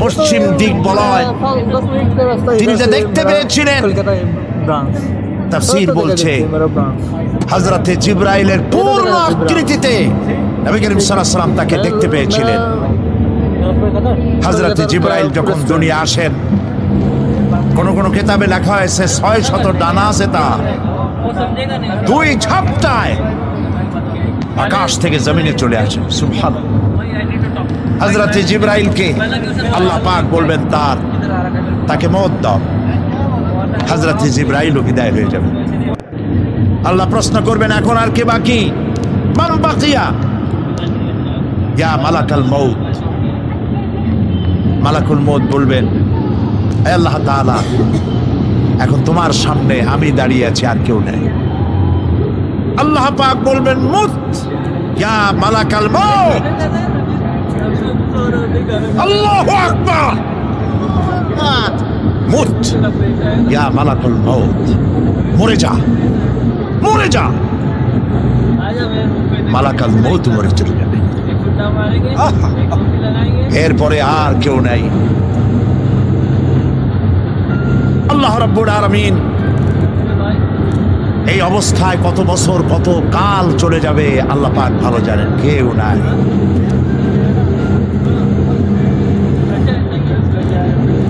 পশ্চিম দিক বলয়। তিনি যে দেখতে পেয়েছিলেন। তাফসির বলছে জিব্রাইলের পূর্ণ আকৃতিতে নবী করিম তাকে দেখতে পেয়েছিলেন। জিব্রাইল যখন দুনিয়া আসেন কোন কোন কেতাবে লেখা হয়েছে ছয় শত ডানা আছে তা। দুই ঝাপটায় আকাশ থেকে জমিনে চলে আসে সুভাষ হজরত জিব্রাইলকে আল্লাহ পাক বলবেন তার, তাকে মত দাও। হজরত জিব্রাইল বিদায় হয়ে যাবে। আল্লাহ প্রশ্ন করবেন, এখন আর কে বাকি? মান বাকিয়া? ইয়া মালাকাল মৌত মালাকুল মৌত বলবেন, "এ আল্লাহ তাআলা, এখন তোমার সামনে আমি দাঁড়িয়ে আছি, আর কেউ নেই। আল্লাহ পাক বলবেন মুত ইয়া মালাকাল মৌত মরে যা। মরে যা। মরে চলে যাবে। এরপরে আর কেউ নাই। আল্লাহ রব্বুর আরামিন এই অবস্থায় কত বছর কত কাল চলে যাবে আল্লাহ পাক ভালো জানেন কেউ নাই।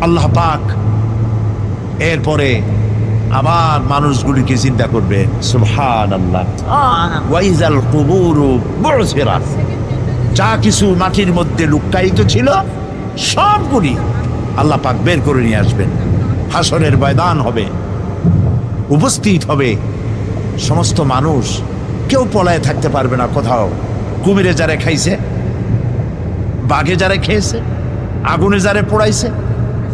আল্লাহ পাক এরপরে আবার মানুষগুলিকে চিন্তা করবে সুবহান আল্লাহ ওয়াইজাল কুবুরু বুরসিরাত যা কিছু মাটির মধ্যে লুক্কায়িত ছিল সবগুলি আল্লাহ পাক বের করে নিয়ে আসবেন। হাসরের ময়দান হবে উপস্থিত হবে সমস্ত মানুষ। কেউ পলায় থাকতে পারবে না কোথাও। কুমিরে যারে খাইছে বাঘে যারা খেয়েছে আগুনে যারে পোড়াইছে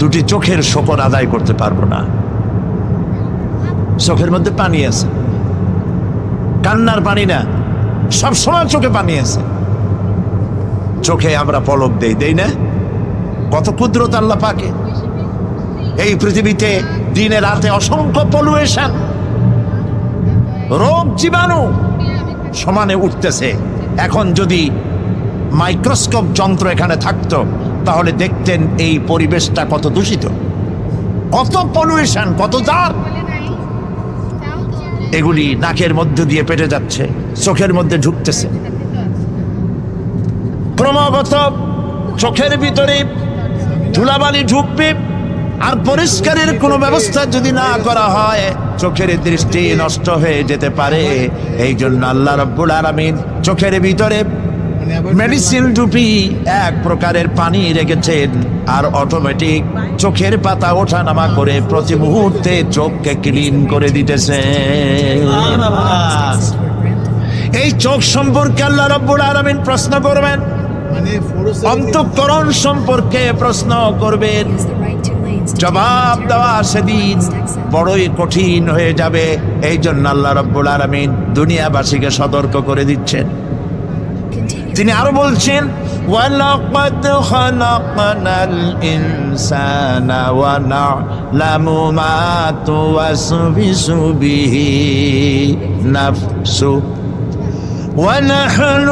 দুটি চোখের শকর আদায় করতে পারব না। চোখের মধ্যে পানি আছে। কান্নার পানি না, সব সময় চোখে পানি আছে। চোখে আমরা পলক দেই দেই না? কত কুদরত আল্লাহ পাকে। এই পৃথিবীতে দিনে রাতে অসংখ্য পলুয়েশন। রোগ জীবাণু সমানে উঠতেছে। এখন যদি মাইক্রোস্কোপ যন্ত্র এখানে থাকতো তাহলে দেখতেন এই পরিবেশটা কত দূষিত, কত পলিউশন কত জার এগুলি নাকের মধ্যে দিয়ে পেটে যাচ্ছে, চোখের মধ্যে ঢুকতেছে। ক্রমাগত চোখের ভিতরে ধুলাবালি ঢুকবে, আর পরিষ্কারের কোনো ব্যবস্থা যদি না করা হয়, চোখের দৃষ্টি নষ্ট হয়ে যেতে পারে। এই জন্য আল্লাহ রব্বুল আলমিন চোখের ভিতরে মেডিসিন টুপি এক প্রকারের পানি রেখেছেন আর অটোমেটিক চোখের পাতা ওঠা নামা করে প্রতি মুহূর্তে চোখকে ক্লিন করে দিতেছে এই চোখ সম্পর্কে আল্লাহ রব্বুল আলমিন প্রশ্ন করবেন। মানে অন্তঃকরণ সম্পর্কে প্রশ্ন করবেন। জবাব দেওয়া সেদিন বড়ই কঠিন হয়ে যাবে। এই জন্য আল্লাহ রব্বুল আলমিন দুনিয়াবাসীকে সতর্ক করে দিচ্ছেন। তিনি আরো বলছেন وَلَقَدْ خَلَقْنَا الْإِنسَانَ وَنَعْلَمُ مَا تُوَسْوِسُ بِهِ نَفْسُهُ وَنَحْنُ